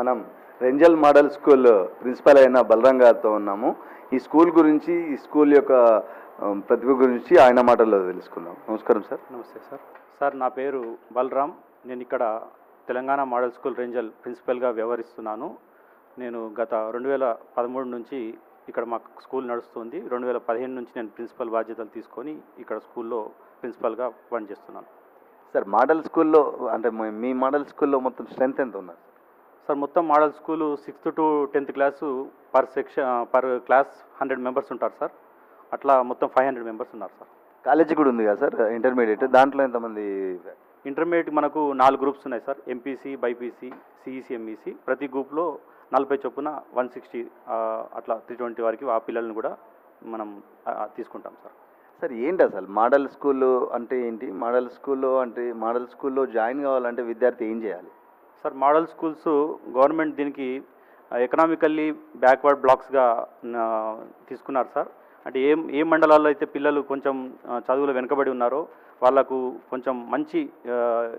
మనం Renjal model school principal అయిన బలరాం గారితో ఉన్నాము. ఈ స్కూల్ గురించి ఈ స్కూల్ యొక్క ప్రతిభ గురించి ఆయన మాటల్లో తెలుసుకుందాం. నమస్కారం సార్. నమస్తే సార్. సార్ నా పేరు బలరాం. నేను ఇక్కడ తెలంగాణ మోడల్ స్కూల్ రేంజల్ ప్రిన్సిపల్గా వ్యవహరిస్తున్నాను. నేను గత రెండు వేల పదమూడు నుంచి ఇక్కడ మా స్కూల్ నడుస్తుంది. రెండు వేల పదిహేను నుంచి నేను ప్రిన్సిపల్ బాధ్యతలు తీసుకొని ఇక్కడ స్కూల్లో ప్రిన్సిపల్గా పనిచేస్తున్నాను. సార్ మోడల్ స్కూల్లో అంటే మీ- మీ మోడల్ స్కూల్లో మొత్తం స్ట్రెంత్ ఎంత ఉన్నారు? సార్ మొత్తం model school sixth to tenth class per section per class hundred members ఉంటారు సార్. అట్లా మొత్తం ఫైవ్ హండ్రెడ్ మెంబర్స్ ఉన్నారు సార్. కాలేజీ కూడా ఉంది కదా సార్ ఇంటర్మీడియట్? దాంట్లో ఎంతమంది ఇంటర్మీడియట్ మనకు నాలుగు గ్రూప్స్ ఉన్నాయి sir MPC BiPC CEC MEC ప్రతి గ్రూప్లో నలభై చొప్పున వన్ సిక్స్టీ అట్లా త్రీ ట్వంటీ వరకు ఆ పిల్లల్ని కూడా మనం తీసుకుంటాం సార్. సార్ ఏంటి అసలు? మోడల్ స్కూల్ అంటే ఏంటి? మోడల్ స్కూల్లో అంటే మోడల్ స్కూల్లో జాయిన్ కావాలంటే విద్యార్థి ఏం చేయాలి? సార్ మోడల్ స్కూల్స్ గవర్నమెంట్ దీనికి ఎకనామికల్లీ బ్యాక్వర్డ్ బ్లాక్స్గా తీసుకున్నారు సార్. అంటే ఏ ఏ మండలాల్లో అయితే పిల్లలు కొంచెం చదువులో వెనుకబడి ఉన్నారో వాళ్ళకు కొంచెం మంచి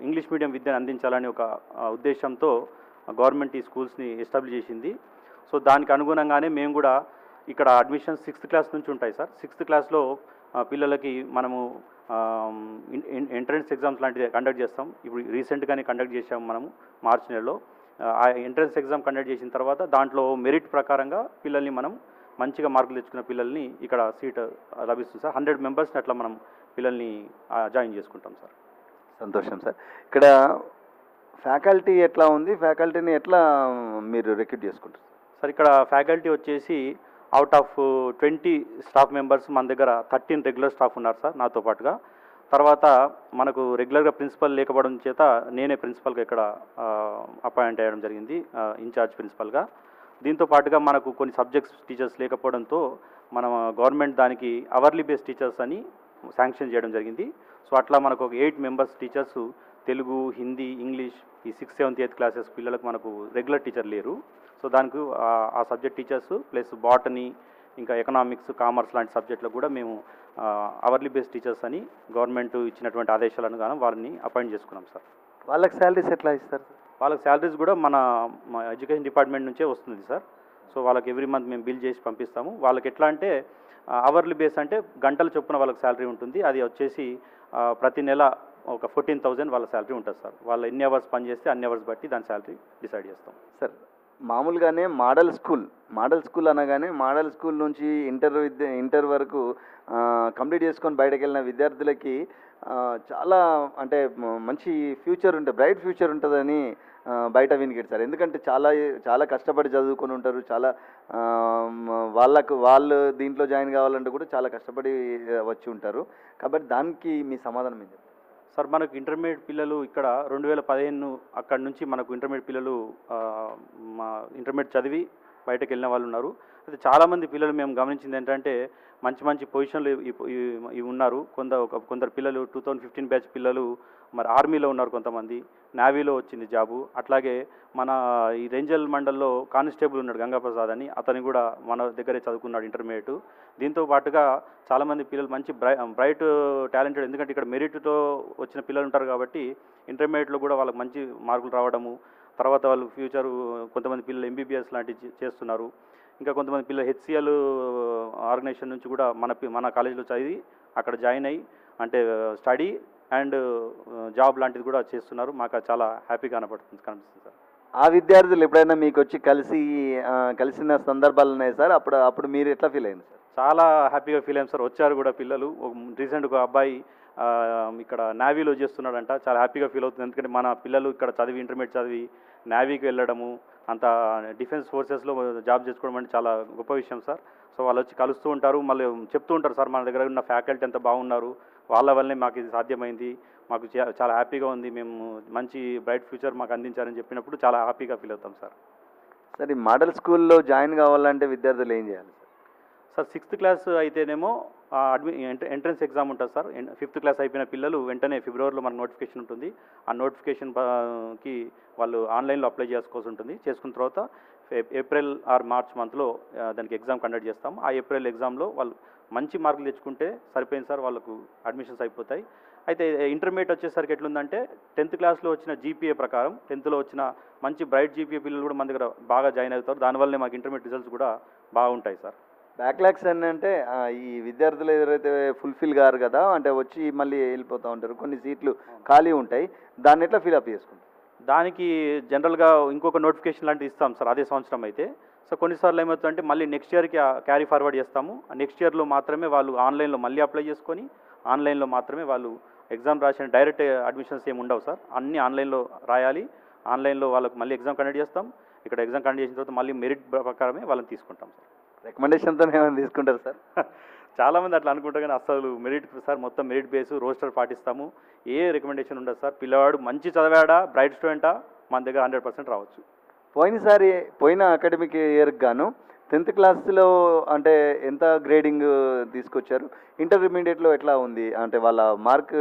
ఇంగ్లీష్ మీడియం విద్యను అందించాలని ఒక ఉద్దేశంతో గవర్నమెంట్ ఈ స్కూల్స్ని ఎస్టాబ్లిష్ చేసింది. సో దానికి అనుగుణంగానే మేము కూడా ఇక్కడ అడ్మిషన్ సిక్స్త్ క్లాస్ నుంచి ఉంటాయి సార్. సిక్స్త్ క్లాస్లో పిల్లలకి మనము ఎంట్రన్స్ ఎగ్జామ్స్ లాంటివి కండక్ట్ చేస్తాం. ఇప్పుడు రీసెంట్గానే కండక్ట్ చేసాము మనము మార్చి నెలలో. ఆ ఎంట్రన్స్ ఎగ్జామ్ కండక్ట్ చేసిన తర్వాత దాంట్లో మెరిట్ ప్రకారంగా పిల్లల్ని మనం మంచిగా మార్కులు తెచ్చుకున్న పిల్లల్ని ఇక్కడ సీట్ లభిస్తుంది సార్. హండ్రెడ్ మెంబర్స్ని అట్లా మనం పిల్లల్ని జాయిన్ చేసుకుంటాం సార్. సంతోషం సార్. ఇక్కడ ఫ్యాకల్టీ ఎట్లా ఉంది? ఫ్యాకల్టీని ఎట్లా మీరు రిక్రూట్ చేసుకుంటారు? సార్ ఇక్కడ ఫ్యాకల్టీ వచ్చేసి out of twenty staff members మన దగ్గర థర్టీన్ రెగ్యులర్ స్టాఫ్ ఉన్నారు సార్ నాతో పాటుగా. తర్వాత మనకు రెగ్యులర్గా ప్రిన్సిపల్ లేకపోవడం చేత నేనే ప్రిన్సిపల్గా ఇక్కడ అపాయింట్ అయ్యడం జరిగింది ఇన్ఛార్జ్ ప్రిన్సిపల్గా దీంతో పాటుగా మనకు కొన్ని సబ్జెక్ట్స్ టీచర్స్ లేకపోవడంతో మనం గవర్నమెంట్ దానికి అవర్లీ బేస్డ్ టీచర్స్ అని శాంక్షన్ చేయడం జరిగింది. సో అట్లా మనకు ఒక eight members teachers Telugu Hindi English ఈ సిక్స్త్ సెవెంత్ ఎయిత్ క్లాసెస్ పిల్లలకు మనకు రెగ్యులర్ టీచర్ లేరు. సో దానికి ఆ- సబ్జెక్ట్ టీచర్స్ ప్లస్ బాటనీ ఇంకా ఎకనామిక్స్ కామర్స్ లాంటి సబ్జెక్టులకు కూడా మేము అవర్లీ బేస్డ్ టీచర్స్ అని గవర్నమెంట్ ఇచ్చినటువంటి ఆదేశాలను గాను వారిని అపాయింట్ చేసుకున్నాం సార్. వాళ్ళకి శాలరీస్ ఎట్లా ఇస్తారు వాళ్ళకి శాలరీస్ కూడా మన ఎడ్యుకేషన్ డిపార్ట్మెంట్ నుంచే వస్తుంది సార్. సో వాళ్ళకి ఎవ్రీ మంత్ మేము బిల్ చేసి పంపిస్తాము. వాళ్ళకి ఎట్లా అంటే అవర్లీ బేస్ అంటే గంటల చొప్పున వాళ్ళకి శాలరీ ఉంటుంది. అది వచ్చేసి ప్రతి నెల ఒక ఫోర్టీన్ థౌజండ్ వాళ్ళ శాలరీ ఉంటుంది సార్. వాళ్ళు ఎన్ని అవర్స్ పని చేస్తే అన్ని అవర్స్ బట్టి దాని శాలరీ డిసైడ్ చేస్తాం. సార్ మామూలుగానే మోడల్ స్కూల్ మోడల్ స్కూల్ అనగానే మోడల్ స్కూల్ నుంచి ఇంటర్ విద్య ఇంటర్ వరకు కంప్లీట్ చేసుకొని బయటకు వెళ్ళిన విద్యార్థులకి చాలా అంటే మంచి ఫ్యూచర్ ఉంటుంది బ్రైట్ ఫ్యూచర్ ఉంటుందని బయట వినికిడు సార్. ఎందుకంటే చాలా చాలా కష్టపడి చదువుకొని ఉంటారు. చాలా వాళ్ళకు వాళ్ళు దీంట్లో జాయిన్ కావాలంటే కూడా చాలా కష్టపడి వచ్చి ఉంటారు. కాబట్టి దానికి మీ సమాధానం ఏంటి సార్ మనకు ఇంటర్మీడియట్ పిల్లలు ఇక్కడ రెండు వేల పదిహేను అక్కడి నుంచి మనకు ఇంటర్మీడియట్ పిల్లలు మా ఇంటర్మీడియట్ చదివి బయటకు వెళ్ళిన వాళ్ళు ఉన్నారు. అయితే చాలామంది పిల్లలు మేము గమనించింది ఏంటంటే మంచి మంచి పొజిషన్లు ఇవి ఉన్నారు. కొంత ఒక కొందరు పిల్లలు టూ థౌజండ్ ఫిఫ్టీన్ బ్యాచ్ పిల్లలు మరి ఆర్మీలో ఉన్నారు కొంతమంది నావీలో వచ్చింది జాబు. అట్లాగే మన ఈ రేంజల్ మండల్లో కానిస్టేబుల్ ఉన్నాడు గంగాప్రసాద్ అని అతను కూడా మన దగ్గరే చదువుకున్నాడు ఇంటర్మీడియట్. దీంతో పాటుగా చాలామంది పిల్లలు మంచి బ్రై బ్రైట్ టాలెంటెడ్ ఎందుకంటే ఇక్కడ మెరిట్తో వచ్చిన పిల్లలు ఉంటారు కాబట్టి ఇంటర్మీడియట్లో కూడా వాళ్ళకి మంచి మార్కులు రావడము తర్వాత వాళ్ళు ఫ్యూచర్ కొంతమంది పిల్లలు ఎంబీబీఎస్ లాంటివి చేస్తున్నారు. ఇంకా కొంతమంది పిల్లలు హెచ్సిఎల్ ఆర్గనైజేషన్ నుంచి కూడా మన మన కాలేజీలో చదివి అక్కడ జాయిన్ అయ్యి అంటే స్టడీ అండ్ జాబ్ లాంటిది కూడా చేస్తున్నారు. మాకు చాలా హ్యాపీగా కనపడుతుంది కనిపిస్తుంది సార్. ఆ విద్యార్థులు ఎప్పుడైనా మీకు వచ్చి కలిసి కలిసిన సందర్భాలు ఉన్నాయి సార్? అప్పుడు అప్పుడు మీరు ఎట్లా ఫీల్ అయింది సార్? చాలా హ్యాపీగా ఫీల్ అయ్యాం సార్. వచ్చారు కూడా పిల్లలు. రీసెంట్ ఒక అబ్బాయి ఇక్కడ నావీలో చేస్తున్నాడంట. చాలా హ్యాపీగా ఫీల్ అవుతుంది. ఎందుకంటే మన పిల్లలు ఇక్కడ చదివి ఇంటర్మీడియట్ చదివి నావీకి వెళ్ళడము అంత డిఫెన్స్ ఫోర్సెస్లో జాబ్ చేసుకోవడం అంటే చాలా గొప్ప విషయం సార్. సో వాళ్ళు వచ్చి కలుస్తూ ఉంటారు. మళ్ళీ చెప్తూ ఉంటారు సార్ మన దగ్గర ఉన్న ఫ్యాకల్టీ ఎంత బాగున్నారు. వాళ్ళ వల్లనే మాకు ఇది సాధ్యమైంది. మాకు చాలా హ్యాపీగా ఉంది. మేము మంచి బ్రైట్ ఫ్యూచర్ మాకు అందించారని చెప్పినప్పుడు చాలా హ్యాపీగా ఫీల్ అవుతాం సార్. సార్ ఈ మోడల్ స్కూల్లో జాయిన్ కావాలంటే విద్యార్థులు ఏం చేయాలి సార్? సార్ సిక్స్త్ క్లాస్ అయితేనేమో అడ్మి ఎంట్రన్స్ ఎగ్జామ్ ఉంటుంది సార్. ఫిఫ్త్ క్లాస్ అయిపోయిన పిల్లలు వెంటనే ఫిబ్రవరిలో మనకు నోటిఫికేషన్ ఉంటుంది. ఆ నోటిఫికేషన్కి వాళ్ళు ఆన్లైన్లో అప్లై చేసుకోవాల్సి ఉంటుంది. చేసుకున్న తర్వాత ఏప్రిల్ ఆర్ మార్చ్ మంత్లో దానికి ఎగ్జామ్ కండక్ట్ చేస్తాం ఆ ఏప్రిల్ ఎగ్జామ్లో వాళ్ళు మంచి మార్కులు తెచ్చుకుంటే సరిపోయింది సార్ వాళ్ళకు అడ్మిషన్స్ అయిపోతాయి. అయితే ఇంటర్మీడియట్ వచ్చేసరికి ఎట్లుందంటే టెన్త్ క్లాస్లో వచ్చిన జీపీఏ ప్రకారం టెన్త్లో వచ్చిన మంచి బ్రైట్ జీపీఏ పిల్లలు కూడా మన దగ్గర బాగా జాయిన్ అవుతారు. దానివల్లనే మాకు ఇంటర్మీడియట్ రిజల్ట్స్ కూడా బాగుంటాయి సార్. బ్యాక్లాగ్స్ అంటే ఆ, ఈ విద్యార్థులు ఎవరైతే ఫుల్ఫిల్ కారు కదా అంటే వచ్చి మళ్ళీ వెళ్ళిపోతూ ఉంటారు. కొన్ని సీట్లు ఖాళీ ఉంటాయి. దాన్ని ఎట్లా ఫిల్అప్ చేసుకుంటారు? దానికి జనరల్గా ఇంకొక నోటిఫికేషన్ లాంటిది ఇస్తాం సార్ అదే సంవత్సరం అయితే. సో కొన్నిసార్లు ఏమవుతుందంటే మళ్ళీ నెక్స్ట్ ఇయర్కి క్యారీ ఫార్వర్డ్ చేస్తాము. నెక్స్ట్ ఇయర్లో మాత్రమే వాళ్ళు ఆన్లైన్లో మళ్ళీ అప్లై చేసుకొని ఆన్లైన్లో మాత్రమే వాళ్ళు ఎగ్జామ్ రాసిన డైరెక్ట్ అడ్మిషన్స్ ఏమి ఉండవు సార్. అన్నీ ఆన్లైన్లో రాయాలి. ఆన్లైన్లో వాళ్ళకి మళ్ళీ ఎగ్జామ్ కండక్ట్ చేస్తాం. ఇక్కడ ఎగ్జామ్ కండక్ట్ చేసిన తర్వాత మళ్ళీ మెరిట్ ప్రకారమే వాళ్ళని తీసుకుంటాం సార్. రికమెండేషన్తోనే ఏమైనా తీసుకుంటారు సార్? చాలా మంది అట్లా అనుకుంటారు కానీ అసలు మెరిట్ సార్ మొత్తం మెరిట్ బేస్ రోస్టర్ పాటిస్తాము. ఏ రికమెండేషన్ ఉండదు సార్. పిల్లవాడు మంచి చదివాడా బ్రైట్ స్టూడెంటా మన దగ్గర హండ్రెడ్ పర్సెంట్ రావచ్చు. పోయినసారి పోయిన అకాడమిక్ ఇయర్కి గాను టెన్త్ క్లాస్లో అంటే ఎంత గ్రేడింగ్ తీసుకొచ్చారు? ఇంటర్మీడియట్లో ఎట్లా ఉంది? అంటే వాళ్ళ మార్క్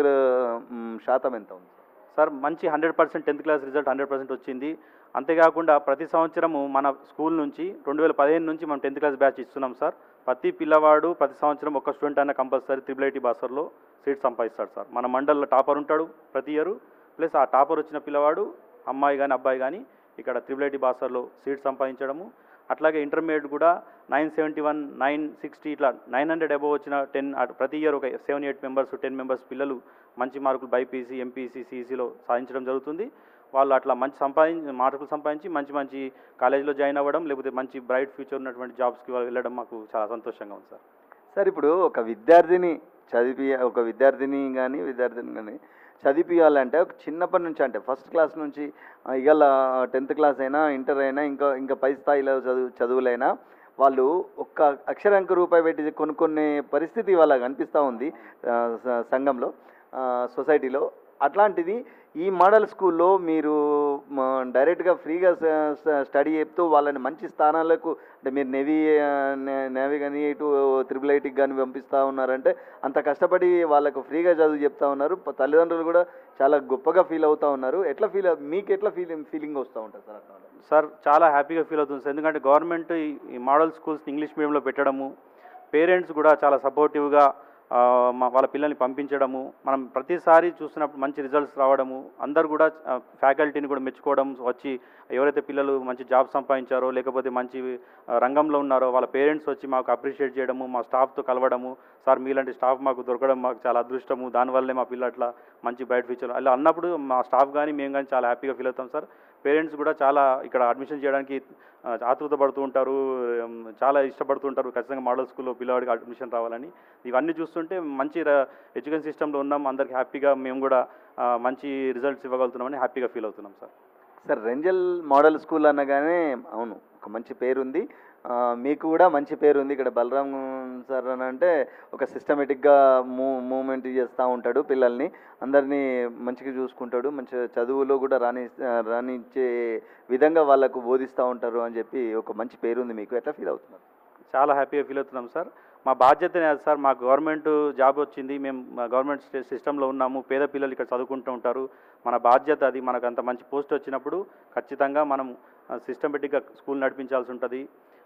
శాతం ఎంత ఉంది? సార్ మంచి hundred percent tenth class result hundred percent వచ్చింది. అంతేకాకుండా ప్రతి సంవత్సరము మన స్కూల్ నుంచి రెండు వేల పదిహేను నుంచి మనం టెన్త్ క్లాస్ బ్యాచ్ ఇస్తున్నాం సార్. ప్రతి పిల్లవాడు ప్రతి సంవత్సరం ఒక స్టూడెంట్ అయినా కంపల్సరీ త్రిబుల్ ఐటీ బాసర్లో సీట్ సంపాదిస్తాడు సార్. మన మండల్లో టాపర్ ఉంటాడు ప్రతి ఇయర్. ప్లస్ ఆ టాపర్ వచ్చిన పిల్లవాడు అమ్మాయి కానీ అబ్బాయి కానీ ఇక్కడ త్రిబుల్ ఐటీ బాసర్లో సీట్ సంపాదించడము. అట్లాగే ఇంటర్మీడియట్ కూడా nine seventy one nine sixty ఇట్లా నైన్ హండ్రెడ్ అబోవ్ వచ్చిన టెన్ ప్రతి ఇయర్ ఒక seven eight members ten members పిల్లలు మంచి మార్కులు బైపీసీ ఎంపీసీ సిఈసీలో సాధించడం జరుగుతుంది. వాళ్ళు అట్లా మంచి సంపాదించి మార్కులు సంపాదించి మంచి మంచి కాలేజీలో జాయిన్ అవ్వడం లేకపోతే మంచి బ్రైట్ ఫ్యూచర్ ఉన్నటువంటి జాబ్స్కి వాళ్ళు వెళ్ళడం మాకు చాలా సంతోషంగా ఉంది సార్. సార్ ఇప్పుడు ఒక విద్యార్థిని చదివి ఒక విద్యార్థిని కానీ విద్యార్థిని కానీ చదివియాలంటే ఒక చిన్నప్పటి నుంచి అంటే ఫస్ట్ క్లాస్ నుంచి ఇవాళ టెన్త్ క్లాస్ అయినా ఇంటర్ అయినా ఇంకా ఇంకా పై స్థాయిలో చదువు చదువులైనా వాళ్ళు ఒక్క అక్షరాంక రూపాయి పెట్టి కొనుక్కునే పరిస్థితి ఇవాళ కనిపిస్తూ ఉంది సంఘంలో సొసైటీలో. అట్లాంటిది ఈ మోడల్ స్కూల్లో మీరు డైరెక్ట్గా ఫ్రీగా స్టడీ చెప్తూ వాళ్ళని మంచి స్థానాలకు అంటే మీరు నెవీ నే- నేవీ కానీ ఇటు త్రిబుల్ ఐటీకి కానీ పంపిస్తూ ఉన్నారంటే అంత కష్టపడి వాళ్ళకు ఫ్రీగా చదువు చెప్తా ఉన్నారు. తల్లిదండ్రులు కూడా చాలా గొప్పగా ఫీల్ అవుతూ ఉన్నారు. ఎట్లా ఫీల్ మీకు ఎట్లా ఫీలింగ్ ఫీలింగ్ వస్తూ ఉంటుంది సార్ అట్లా? సార్ చాలా హ్యాపీగా ఫీల్ అవుతుంది సార్. ఎందుకంటే గవర్నమెంట్ ఈ- మోడల్ స్కూల్స్ ఇంగ్లీష్ మీడియంలో పెట్టడము పేరెంట్స్ కూడా చాలా సపోర్టివ్గా వాళ్ళ పిల్లల్ని పంపించడము మనం ప్రతిసారి చూసినప్పుడు మంచి రిజల్ట్స్ రావడము అందరు కూడా ఫ్యాకల్టీని కూడా మెచ్చుకోవడం వచ్చి ఎవరైతే పిల్లలు మంచి జాబ్ సంపాదించారో లేకపోతే మంచి రంగంలో ఉన్నారో వాళ్ళ పేరెంట్స్ వచ్చి మాకు అప్రిషియేట్ చేయడము మా స్టాఫ్తో కలవడము సార్ మీలాంటి స్టాఫ్ మాకు దొరకడం మాకు చాలా అదృష్టము దానివల్లే మా పిల్ల అట్లా మంచి బయట ఫ్యూచర్ అలా అన్నప్పుడు మా స్టాఫ్ కానీ మేము కానీ చాలా హ్యాపీగా ఫీల్ అవుతాం సార్ పేరెంట్స్ కూడా చాలా ఇక్కడ అడ్మిషన్ చేయడానికి ఆతృత పడుతూ ఉంటారు. చాలా ఇష్టపడుతూ ఉంటారు. ఖచ్చితంగా మోడల్ స్కూల్లో పిల్లవాడికి అడ్మిషన్ రావాలని. ఇవన్నీ చూస్తుంటే మంచి ఎడ్యుకేషన్ సిస్టంలో ఉన్నాం. అందరికి హ్యాపీగా మేము కూడా మంచి రిజల్ట్స్ ఇవ్వగలుగుతున్నామని హ్యాపీగా ఫీల్ అవుతున్నాం sir. Sir Renjal model school అనగానే అవును ఒక మంచి పేరుంది. ఉంది మీకు కూడా మంచి పేరు ఉంది. ఇక్కడ బలరాం సార్ అని అంటే ఒక సిస్టమేటిక్గా మూ మూమెంట్ చేస్తూ ఉంటాడు పిల్లల్ని. అందరినీ మంచిగా చూసుకుంటాడు. మంచి చదువులో కూడా రాణి రాణించే విధంగా వాళ్ళకు బోధిస్తూ ఉంటారు అని చెప్పి ఒక మంచి పేరు ఉంది మీకు. ఎట్లా ఫీల్ అవుతున్నారు? చాలా హ్యాపీగా ఫీల్ అవుతున్నాం సార్. మా బాధ్యతనే అది సార్. మా గవర్నమెంట్ జాబ్ వచ్చింది. మేము మా గవర్నమెంట్ సిస్టంలో ఉన్నాము. పేద పిల్లలు ఇక్కడ చదువుకుంటూ ఉంటారు. మన బాధ్యత అది. మనకు అంత మంచి పోస్ట్ వచ్చినప్పుడు ఖచ్చితంగా మనం సిస్టమేటిక్గా స్కూల్ నడిపించాల్సి ఉంటుంది.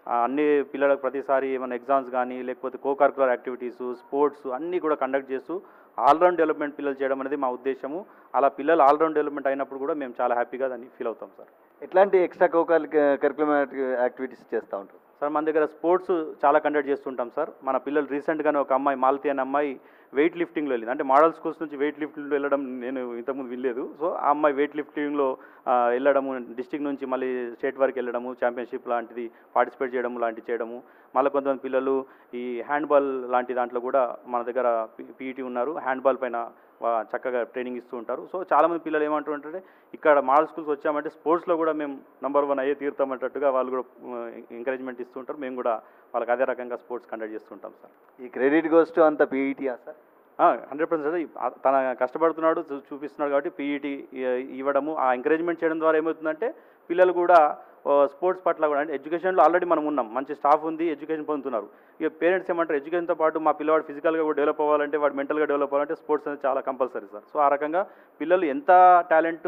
అన్ని పిల్లలకు ప్రతిసారి ఏమైనా ఎగ్జామ్స్ కానీ లేకపోతే కో కరికులర్ యాక్టివిటీస్ స్పోర్ట్స్ అన్నీ కూడా కండక్ట్ చేస్తూ ఆల్రౌండ్ డెవలప్మెంట్ పిల్లలు చేయడం అనేది మా ఉద్దేశము. అలా పిల్లలు ఆల్రౌండ్ డెవలప్మెంట్ అయినప్పుడు కూడా మేము చాలా హ్యాపీగా దాన్ని ఫీల్ అవుతాం సార్. ఎట్లాంటి ఎక్స్ట్రా కోకాల్ కరికులర్ యాక్టివిటీస్ చేస్తూ ఉంటారు? సార్ మన దగ్గర స్పోర్ట్స్ చాలా కండక్ట్ చేస్తుంటాం సార్. మన పిల్లలు రీసెంట్గానే ఒక అమ్మాయి మాలతి అనే అమ్మాయి వెయిట్ లిఫ్టింగ్లో వెళ్ళింది. అంటే మోడల్ స్కూల్స్ నుంచి వెయిట్ లిఫ్టింగ్లో వెళ్ళడం నేను ఇంతకుముందు వినలేదు. సో ఆ అమ్మాయి వెయిట్ లిఫ్టింగ్లో వెళ్ళడము డిస్టిక్ నుంచి మళ్ళీ స్టేట్ వరకు వెళ్ళడము ఛాంపియన్షిప్ లాంటిది పార్టిసిపేట్ చేయడము లాంటివి చేయడము. మళ్ళీ కొంతమంది పిల్లలు ఈ హ్యాండ్బాల్ లాంటి దాంట్లో కూడా మన దగ్గర పీఈటీ ఉన్నారు. హ్యాండ్బాల్ పైన చక్కగా ట్రైనింగ్ ఇస్తూ ఉంటారు. సో చాలామంది పిల్లలు ఏమంటుంటారంటే ఇక్కడ మోడల్ స్కూల్స్ వచ్చామంటే స్పోర్ట్స్లో కూడా మేము నంబర్ వన్ అయ్యే తీరుతామన్నట్టుగా వాళ్ళు కూడా ఎంకరేజ్మెంట్ ఇస్తుంటారు మేము కూడా వాళ్ళకి అదే రకంగా స్పోర్ట్స్ కండక్ట్ చేస్తుంటాం సార్. ఈ క్రెడిట్ గోస్ టు అంత పీఈటీయా సార్? హండ్రెడ్ పర్సెంట్ తన కష్టపడుతున్నాడు చూపిస్తున్నాడు కాబట్టి పీఈటీ ఇవ్వడము ఆ ఎంకరేజ్మెంట్ చేయడం ద్వారా ఏమవుతుందంటే పిల్లలు కూడా స్పోర్ట్స్ పట్ల కూడా అంటే ఎడ్యుకేషన్లో ఆల్రెడీ మనం ఉన్నాం మంచి స్టాఫ్ ఉంది ఎడ్యుకేషన్ పొందుతున్నారు. ఇక పేరెంట్స్ ఏమంటారు ఎడ్యుకేషన్తో పాటు మా పిల్లవాడు ఫిజికల్గా కూడా డెవలప్ అవ్వాలంటే వాడు మెంటల్గా డెవలప్ అవ్వాలంటే స్పోర్ట్స్ అనేది చాలా కంపల్సరీ సార్. సో ఆ రకంగా పిల్లలు ఎంత టాలెంట్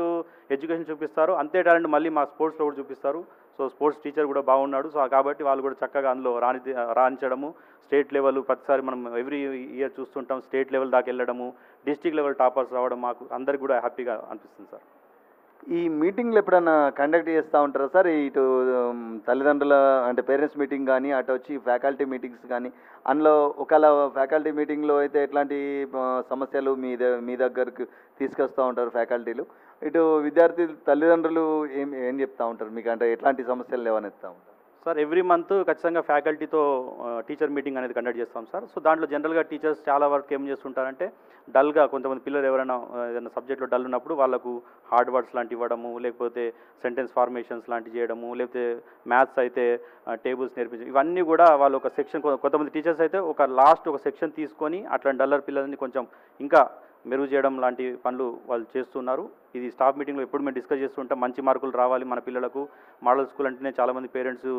ఎడ్యుకేషన్ చూపిస్తారో అంతే టాలెంట్ మళ్ళీ మా స్పోర్ట్స్లో కూడా చూపిస్తారు. సో స్పోర్ట్స్ టీచర్ కూడా బాగున్నాడు. సో కాబట్టి వాళ్ళు కూడా చక్కగా అందులో రాణి రాణించడము స్టేట్ లెవెల్ ప్రతిసారి మనం ఎవ్రీ ఇయర్ చూస్తుంటాం స్టేట్ లెవెల్ దాకా వెళ్ళడము డిస్టిక్ లెవెల్ టాపర్స్ రావడం మాకు అందరికి కూడా హ్యాపీగా అనిపిస్తుంది సార్. ఈ మీటింగ్లు ఎప్పుడన్నా కండక్ట్ చేస్తూ ఉంటారా సార్? ఇటు తల్లిదండ్రుల అంటే పేరెంట్స్ మీటింగ్ కానీ అటు వచ్చి ఫ్యాకల్టీ మీటింగ్స్ కానీ అందులో ఒకవేళ ఫ్యాకల్టీ మీటింగ్లో అయితే ఎట్లాంటి సమస్యలు మీ మీ దగ్గరకు తీసుకొస్తూ ఉంటారు ఫ్యాకల్టీలు? ఇటు విద్యార్థి తల్లిదండ్రులు ఏం ఏం చెప్తా ఉంటారు? మీకు అంటే ఎట్లాంటి సమస్యలు లేవనెత్తా ఉంటారు? సార్ ఎవ్రీ మంత్ ఖచ్చితంగా ఫ్యాకల్టీతో టీచర్ మీటింగ్ అనేది కండక్ట్ చేస్తాం సార్. సో దాంట్లో జనరల్గా టీచర్స్ చాలా వరకు ఏం చేస్తుంటారంటే డల్గా కొంతమంది పిల్లలు ఎవరైనా ఏదైనా సబ్జెక్ట్లో డల్ ఉన్నప్పుడు వాళ్ళకు హార్డ్ వర్డ్స్ లాంటివి ఇవ్వడము లేకపోతే సెంటెన్స్ ఫార్మేషన్స్ లాంటివి చేయడము లేకపోతే మ్యాథ్స్ అయితే టేబుల్స్ నేర్పించడం ఇవన్నీ కూడా వాళ్ళు ఒక సెక్షన్ కొంతమంది టీచర్స్ అయితే ఒక లాస్ట్ ఒక సెక్షన్ తీసుకొని అట్లా డల్లర్ పిల్లల్ని కొంచెం ఇంకా మెరుగు చేయడం లాంటి పనులు వాళ్ళు చేస్తున్నారు. ఇది స్టాఫ్ మీటింగ్లో ఎప్పుడు మేము డిస్కస్ చేస్తుంటాం మంచి మార్కులు రావాలి మన పిల్లలకు. మోడల్ స్కూల్ అంటేనే చాలామంది పేరెంట్స్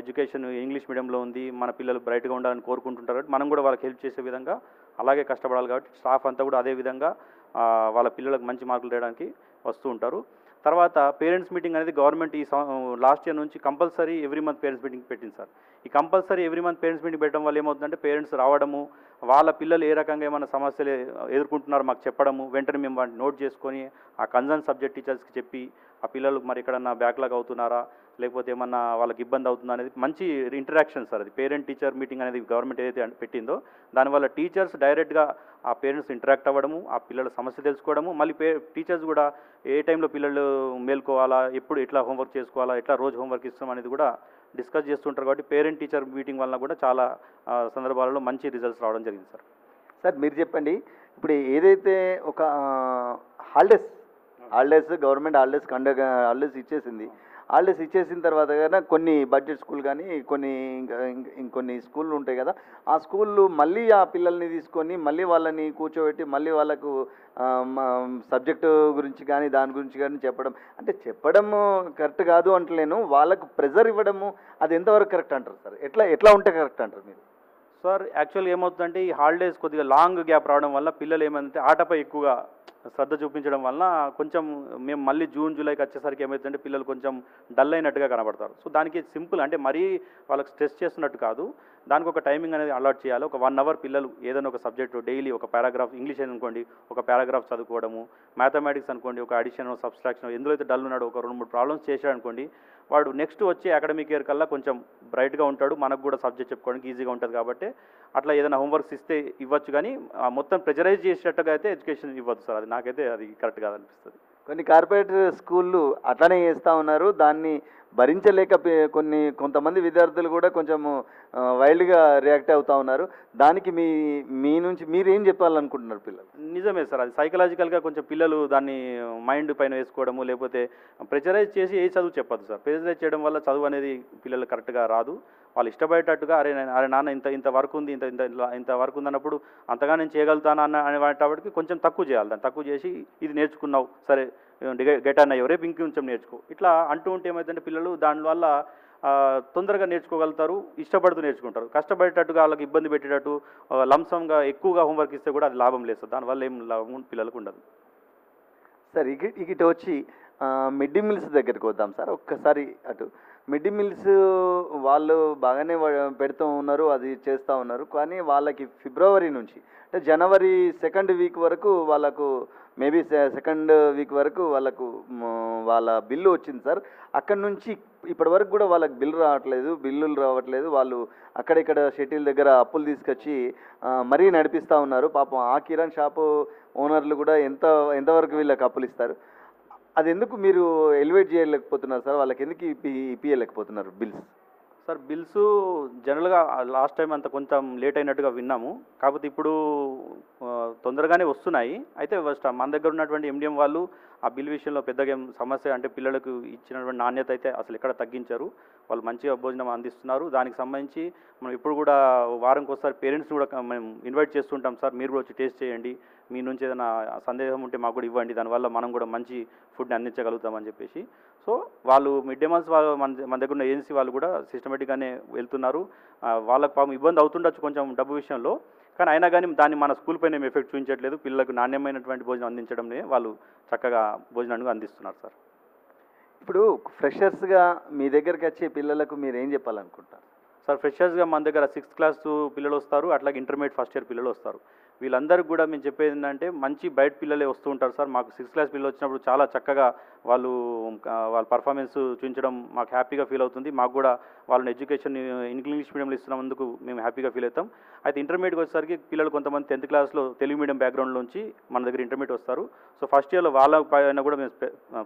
ఎడ్యుకేషన్ ఇంగ్లీష్ మీడియంలో ఉంది. మన పిల్లలు బ్రైట్గా ఉండాలని కోరుకుంటుంటారు కాబట్టి మనం కూడా వాళ్ళకి హెల్ప్ చేసే విధంగా అలాగే కష్టపడాలి కాబట్టి స్టాఫ్ అంతా కూడా అదే విధంగా uh, వాళ్ళ పిల్లలకు మంచి మార్కులు రాయడానికి వస్తూ ఉంటారు. తర్వాత పేరెంట్స్ మీటింగ్ అనేది గవర్నమెంట్ ఈ లాస్ట్ ఇయర్ నుంచి compulsory every month parents meeting పెట్టింది సార్. ఈ compulsory every month parents meeting పెట్టడం వల్ల ఏమవుతుందంటే పేరెంట్స్ రావడము వాళ్ళ పిల్లలు ఏ రకంగా ఏమైనా సమస్యలు ఎదుర్కొంటున్నారో మాకు చెప్పడము వెంటనే మేము వాటిని నోట్ చేసుకొని ఆ కన్సర్న్ సబ్జెక్ట్ టీచర్స్కి చెప్పి ఆ పిల్లలు మరి ఎక్కడన్నా బ్యాక్లాగ్ అవుతున్నారా లేకపోతే ఏమన్నా వాళ్ళకి ఇబ్బంది అవుతుందా అనేది మంచి ఇంటరాక్షన్ సార్ అది. పేరెంట్ టీచర్ మీటింగ్ అనేది గవర్నమెంట్ ఏదైతే పెట్టిందో దానివల్ల టీచర్స్ డైరెక్ట్గా ఆ పేరెంట్స్ ఇంటరాక్ట్ అవ్వడము ఆ పిల్లల సమస్య తెలుసుకోవడము మళ్ళీ పే టీచర్స్ కూడా ఏ టైంలో పిల్లలు మేల్కోవాలా ఎప్పుడు ఎట్లా హోంవర్క్ చేసుకోవాలా ఎట్లా రోజు హోంవర్క్ ఇస్తాం అనేది కూడా డిస్కస్ చేస్తుంటారు కాబట్టి పేరెంట్ టీచర్ మీటింగ్ వలన కూడా చాలా సందర్భాలలో మంచి రిజల్ట్స్ రావడం జరిగింది సార్. సార్ మీరు చెప్పండి. ఇప్పుడు ఏదైతే ఒక holidays holidays government holidays conduct holidays ఇచ్చేసింది హాలిడేస్ ఇచ్చేసిన తర్వాత కదా కొన్ని బడ్జెట్ స్కూల్ కానీ కొన్ని ఇంకా ఇంకొన్ని స్కూళ్ళు ఉంటాయి కదా ఆ స్కూళ్ళు మళ్ళీ ఆ పిల్లల్ని తీసుకొని మళ్ళీ వాళ్ళని కూర్చోబెట్టి మళ్ళీ వాళ్ళకు సబ్జెక్టు గురించి కానీ దాని గురించి కానీ చెప్పడం. అంటే చెప్పడము కరెక్ట్ కాదు అంటలేను వాళ్ళకు ప్రెజర్ ఇవ్వడము అది ఎంతవరకు కరెక్ట్ అంటారు సార్? ఎట్లా ఎట్లా ఉంటే కరెక్ట్ అంటారు మీరు? సార్ యాక్చువల్గా ఏమవుతుందంటే ఈ హాలిడేస్ కొద్దిగా లాంగ్ గ్యాప్ రావడం వల్ల పిల్లలు ఏమంటే ఆటపై ఎక్కువగా శ్రద్ధ చూపించడం వలన కొంచెం మేము మళ్ళీ జూన్ జూలైకి వచ్చేసరికి ఏమవుతుందంటే పిల్లలు కొంచెం డల్ అయినట్టుగా కనబడతారు. సో దానికి సింపుల్ అంటే మరీ వాళ్ళకి స్ట్రెస్ చేస్తున్నట్టు కాదు. దానికి ఒక టైమింగ్ అనేది అలాట్ చేయాలి. ఒక వన్ అవర్ పిల్లలు ఏదైనా ఒక సబ్జెక్టు డైలీ ఒక పారాగ్రాఫ్ ఇంగ్లీష్ అనుకోండి ఒక పారాగ్రాఫ్ చదువుకోవడము మ్యాథమెటిక్స్ అనుకోండి ఒక అడిషన్ సబ్స్ట్రాక్షన్ ఎందులో అయితే డల్ ఉన్నాడో ఒక రెండు మూడు ప్రాబ్లమ్స్ చేశాడు అనుకోండి వాడు నెక్స్ట్ వచ్చే అకాడమిక్ ఇయర్ కల్లా కొంచెం బ్రైట్గా ఉంటాడు. మనకు కూడా సబ్జెక్ట్ చెప్పుకోవడానికి ఈజీగా ఉంటుంది కాబట్టి అట్లా ఏదైనా హోంవర్క్స్ ఇస్తే ఇవ్వచ్చు కానీ మొత్తం ప్రెజరైజ్ చేసేటట్టుగా అయితే ఎడ్యుకేషన్ ఇవ్వద్దు సార్. అది నాకైతే అది కరెక్ట్ కాదనిపిస్తుంది. కొన్ని కార్పొరేట్ స్కూళ్ళు అట్లనే చేస్తూ ఉన్నారు. దాన్ని భరించలేక కొన్ని కొంతమంది విద్యార్థులు కూడా కొంచెము వైల్డ్గా రియాక్ట్ అవుతా ఉన్నారు. దానికి మీ మీ నుంచి మీరు ఏం చెప్పాలనుకుంటున్నారు పిల్లలు? నిజమే సార్. అది సైకలాజికల్గా కొంచెం పిల్లలు దాన్ని మైండ్ పైన వేసుకోవడము లేకపోతే ప్రెషరైజ్ చేసి ఏ చదువు చెప్పదు సార్. ప్రెషరైజ్ చేయడం వల్ల చదువు అనేది పిల్లలు కరెక్ట్గా రాదు. వాళ్ళు ఇష్టపడేటట్టుగా అరే నేను- అరే నాన్న ఇంత ఇంత వర్క్ ఉంది ఇంత ఇంత ఇలా- ఇంత వర్క్ ఉందన్నప్పుడు అంతగా నేను చేయగలుగుతాను అన్న అనేటప్పటికి కొంచెం తక్కువ చేయాలి. దాన్ని తక్కువ చేసి ఇది నేర్చుకున్నావు సరే గెటాన్ అయ్యో రేపు ఇంకొంచెం నేర్చుకో. ఇట్లా అంటూ ఉంటే ఏమైందంటే పిల్లలు దానివల్ల తొందరగా నేర్చుకోగలుగుతారు ఇష్టపడుతూ నేర్చుకుంటారు. కష్టపడేటట్టుగా వాళ్ళకి ఇబ్బంది పెట్టేటట్టు లంసంగా ఎక్కువగా హోంవర్క్ ఇస్తే కూడా అది లాభం లేదు సార్. దానివల్ల ఏం లాభం పిల్లలకు ఉండదు. సార్ ఇక ఇటు వచ్చి మిడ్ డే మీల్స్ దగ్గరికి వద్దాం సార్. ఒక్కసారి అటు మిడ్ డే మీల్స్ వాళ్ళు బాగానే పెడుతూ ఉన్నారు అది చేస్తూ ఉన్నారు. కానీ వాళ్ళకి ఫిబ్రవరి నుంచి అంటే జనవరి సెకండ్ వీక్ వరకు వాళ్ళకు మేబీ సెకండ్ వీక్ వరకు వాళ్ళకు వాళ్ళ బిల్లు వచ్చింది సార్. అక్కడి నుంచి ఇప్పటి వరకు కూడా వాళ్ళకి బిల్లు రావట్లేదు బిల్లులు రావట్లేదు. వాళ్ళు అక్కడిక్కడ షెటిల్ దగ్గర అప్పులు తీసుకొచ్చి మరీ నడిపిస్తూ ఉన్నారు. పాపం ఆ కిరాణ్ షాపు ఓనర్లు కూడా ఎంత ఎంతవరకు వీళ్ళకి అప్పులు ఇస్తారు? అది ఎందుకు మీరు ఎలివేట్ చేయలేకపోతున్నారు సార్? వాళ్ళకి ఎందుకు ఇప్పి ఇప్పియలేకపోతున్నారు బిల్స్? సార్ బిల్స్ జనరల్గా లాస్ట్ టైం అంత కొంచెం లేట్ అయినట్టుగా విన్నాము. కాకపోతే ఇప్పుడు తొందరగానే వస్తున్నాయి. అయితే ఫస్ట్ మన దగ్గర ఉన్నటువంటి ఎండిఎం వాళ్ళు ఆ బిల్ విషయంలో పెద్దగా ఏం సమస్య అంటే పిల్లలకు ఇచ్చినటువంటి నాణ్యత అయితే అసలు ఎక్కడ తగ్గించారు. వాళ్ళు మంచిగా భోజనం అందిస్తున్నారు. దానికి సంబంధించి మనం ఇప్పుడు కూడా వారంకి ఒకసారి పేరెంట్స్ కూడా మేము ఇన్వైట్ చేస్తుంటాం సార్. మీరు కూడా వచ్చి టేస్ట్ చేయండి. మీ నుంచి ఏదైనా సందేహం ఉంటే మాకు కూడా ఇవ్వండి. దానివల్ల మనం కూడా మంచి ఫుడ్ని అందించగలుగుతామని చెప్పేసి. సో వాళ్ళు మిడ్ డే మీల్స్ వాళ్ళు మన మన దగ్గర ఉన్న ఏజెన్సీ వాళ్ళు కూడా సిస్టమేటిక్గానే వెళ్తున్నారు. వాళ్ళకి పాపం ఇబ్బంది అవుతుండొచ్చు కొంచెం డబ్బు విషయంలో. కానీ అయినా కానీ దాన్ని మన స్కూల్ పైన ఏం ఎఫెక్ట్ చూపించట్లేదు. పిల్లలకు నాణ్యమైనటువంటి భోజనం అందించడంనే వాళ్ళు చక్కగా భోజనాన్ని అందిస్తున్నారు సార్. ఇప్పుడు ఫ్రెషర్స్గా మీ దగ్గరికి వచ్చే పిల్లలకు మీరు ఏం చెప్పాలనుకుంటారు? సార్ ఫ్రెషర్స్గా మన దగ్గర సిక్స్త్ క్లాస్ పిల్లలు వస్తారు. అట్లాగే ఇంటర్మీడియట్ ఫస్ట్ ఇయర్ పిల్లలు వస్తారు. వీళ్ళందరికీ కూడా మేము చెప్పేది ఏంటంటే మంచి బయట పిల్లలే వస్తూ ఉంటారు సార్. మాకు సిక్స్త్ క్లాస్ పిల్లలు వచ్చినప్పుడు చాలా చక్కగా వాళ్ళు వాళ్ళ పర్ఫార్మెన్స్ చూపించడం మాకు హ్యాపీగా ఫీల్ అవుతుంది. మాకు కూడా వాళ్ళని ఎడ్యుకేషన్ ఇంగ్లీష్ మీడియంలో ఇస్తున్నందుకు మేము హ్యాపీగా ఫీల్ అవుతాం. అయితే ఇంటర్మీడియట్ వచ్చేసరికి పిల్లలు కొంతమంది టెన్త్ క్లాస్లో తెలుగు మీడియం బ్యాక్గ్రౌండ్ నుంచి మన దగ్గర ఇంటర్మీడియట్ వస్తారు. సో ఫస్ట్ ఇయర్లో వాళ్ళ పైన కూడా మేము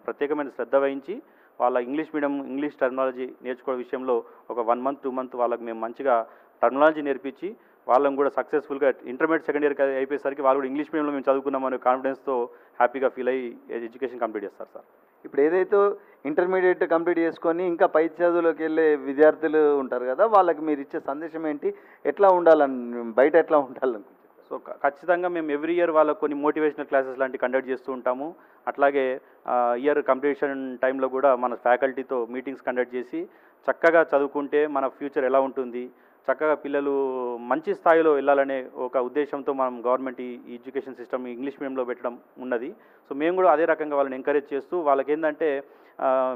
ప్రత్యేకమైన శ్రద్ధ వహించి వాళ్ళ ఇంగ్లీష్ మీడియం ఇంగ్లీష్ టెర్మినాలజీ నేర్చుకోవడం విషయంలో ఒక వన్ మంత్ టూ మంత్ వాళ్ళకి మేము మంచిగా టెర్మినాలజీ నేర్పించి వాళ్ళని కూడా సక్సెస్ఫుల్గా ఇంటర్మీడియట్ సెకండ్ ఇయర్ అయిపోయేసరికి వాళ్ళు కూడా ఇంగ్లీష్ మీడియంలో మేము చదువుకున్నామనే కాన్ఫిడెన్స్తో హ్యాపీగా ఫీల్ అయ్యి ఎడ్యుకేషన్ కంప్లీట్ చేస్తారు సార్. ఇప్పుడు ఏదైతే ఇంటర్మీడియట్ కంప్లీట్ చేసుకొని ఇంకా పై చదువులోకి వెళ్ళే విద్యార్థులు ఉంటారు కదా వాళ్ళకి మీరు ఇచ్చే సందేశం ఏంటి? ఎట్లా ఉండాలని బయట ఎట్లా ఉండాలనుకుంటున్నారు సో ఖచ్చితంగా మేము ఎవ్రీ ఇయర్ వాళ్ళకు కొన్ని మోటివేషనల్ క్లాసెస్ లాంటివి కండక్ట్ చేస్తూ ఉంటాము. అట్లాగే ఇయర్ కంప్లీషన్ టైంలో కూడా మన ఫ్యాకల్టీతో మీటింగ్స్ కండక్ట్ చేసి చక్కగా చదువుకుంటే మన ఫ్యూచర్ ఎలా ఉంటుంది? చక్కగా పిల్లలు మంచి స్థాయిలో వెళ్ళాలనే ఒక ఉద్దేశంతో మనం గవర్నమెంట్ ఈ ఎడ్యుకేషన్ సిస్టమ్ ఇంగ్లీష్ మీడియంలో పెట్టడం ఉన్నది. సో మేము కూడా అదే రకంగా వాళ్ళని ఎంకరేజ్ చేస్తూ వాళ్ళకి ఏంటంటే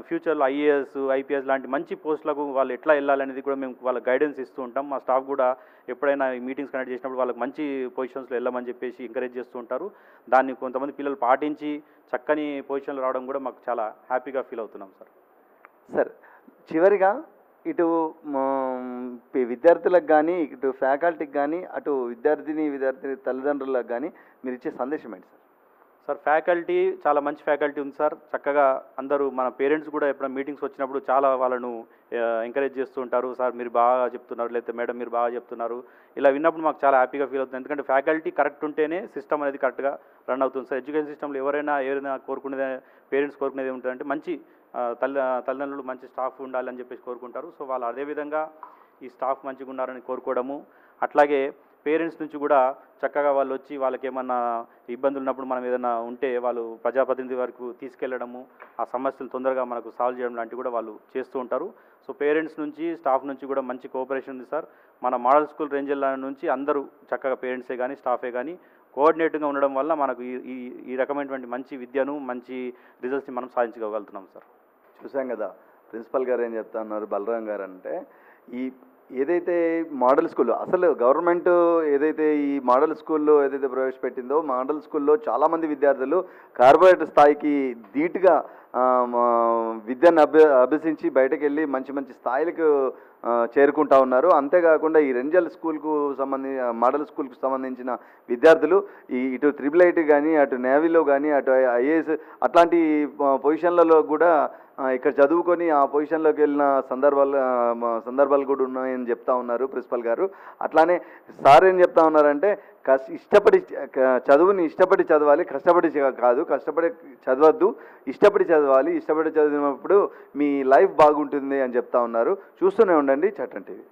ఫ్యూచర్లో ఐఏఎస్ ఐపీఎస్ లాంటి మంచి పోస్టులకు వాళ్ళు ఎట్లా వెళ్ళాలనేది కూడా మేము వాళ్ళకి గైడెన్స్ ఇస్తూ ఉంటాం. మా స్టాఫ్ కూడా ఎప్పుడైనా మీటింగ్స్ కండక్ట్ చేసినప్పుడు వాళ్ళకి మంచి పొజిషన్స్లో వెళ్ళమని చెప్పేసి ఎంకరేజ్ చేస్తూ ఉంటారు. దాన్ని కొంతమంది పిల్లలు పాటించి చక్కని పొజిషన్లో రావడం కూడా మాకు చాలా హ్యాపీగా ఫీల్ అవుతున్నాం సార్. సార్ చివరిగా ఇటు విద్యార్థులకు కానీ ఇటు ఫ్యాకల్టీకి కానీ అటు విద్యార్థిని విద్యార్థిని తల్లిదండ్రులకు కానీ మీరు ఇచ్చే సందేశం ఏంటి సార్? సార్ ఫ్యాకల్టీ చాలా మంచి ఫ్యాకల్టీ ఉంది సార్. చక్కగా అందరూ మన పేరెంట్స్ కూడా ఎప్పుడైనా మీటింగ్స్ వచ్చినప్పుడు చాలా వాళ్ళను ఎంకరేజ్ చేస్తూ ఉంటారు. సార్ మీరు బాగా చెప్తున్నారు లేకపోతే మేడం మీరు బాగా చెప్తున్నారు. ఇలా విన్నప్పుడు మాకు చాలా హ్యాపీగా ఫీల్ అవుతుంది. ఎందుకంటే ఫ్యాకల్టీ కరెక్ట్ ఉంటేనే సిస్టమ్ అనేది కరెక్ట్గా రన్ అవుతుంది. సార్ ఎడ్యుకేషన్ సిస్టంలో ఎవరైనా ఎవరైనా కోరుకునేది పేరెంట్స్ కోరుకునేది ఉంటుందంటే మంచి తల్లి తల్లిదండ్రులు మంచి స్టాఫ్ ఉండాలని చెప్పేసి కోరుకుంటారు. సో వాళ్ళు అదేవిధంగా ఈ స్టాఫ్ మంచిగా ఉండాలని కోరుకోవడము. అట్లాగే పేరెంట్స్ నుంచి కూడా చక్కగా వాళ్ళు వచ్చి వాళ్ళకి ఏమన్నా ఇబ్బందులు ఉన్నప్పుడు మనం ఏదైనా ఉంటే వాళ్ళు ప్రజాప్రతినిధి వరకు తీసుకెళ్ళడము ఆ సమస్యలు తొందరగా మనకు సాల్వ్ చేయడం లాంటివి కూడా వాళ్ళు చేస్తూ ఉంటారు. సో పేరెంట్స్ నుంచి స్టాఫ్ నుంచి కూడా మంచి కోఆపరేషన్ ఉంది సార్. మన మోడల్ స్కూల్ రేంజర్ల నుంచి అందరూ చక్కగా పేరెంట్సే కానీ స్టాఫే కానీ కోఆర్డినేట్గా ఉండడం వల్ల మనకు ఈ ఈ ఈ రకమైనటువంటి మంచి విద్యను మంచి రిజల్ట్స్ని మనం సాధించగలుగుతున్నాం సార్. చూసాం కదా ప్రిన్సిపల్ గారు ఏం చెప్తా ఉన్నారు బలరాం గారు అంటే ఈ ఏదైతే మోడల్ స్కూల్ అసలు గవర్నమెంట్ ఏదైతే ఈ మోడల్ స్కూల్లో ఏదైతే ప్రవేశపెట్టిందో మోడల్ స్కూల్లో చాలామంది విద్యార్థులు కార్పొరేట్ స్థాయికి ధీటుగా విద్యను అభ్య అభ్యసించి బయటకు వెళ్ళి మంచి మంచి స్థాయిలకు చేరుకుంటా ఉన్నారు. అంతేకాకుండా ఈ రెంజల్ స్కూల్కు సంబంధించి మోడల్ స్కూల్కు సంబంధించిన విద్యార్థులు ఈ ఇటు త్రిబుల్ ఐటీ కానీ అటు నేవీలో కానీ అటు ఐఏఎస్ అట్లాంటి పొజిషన్లలో కూడా ఇక్కడ చదువుకొని ఆ పొజిషన్లోకి వెళ్ళిన సందర్భాలు సందర్భాలు కూడా ఉన్నాయని చెప్తా ఉన్నారు ప్రిన్సిపల్ గారు. అట్లానే సార్ ఏం చెప్తా ఉన్నారంటే కష్ట ఇష్టపడి చదువుని ఇష్టపడి చదవాలి కష్టపడి కాదు కష్టపడి చదవద్దు ఇష్టపడి చదవాలి ఇష్టపడి చదివినప్పుడు మీ లైఫ్ బాగుంటుంది అని చెప్తా ఉన్నారు. చూస్తూనే ఉండండి చట్టం టీవీ.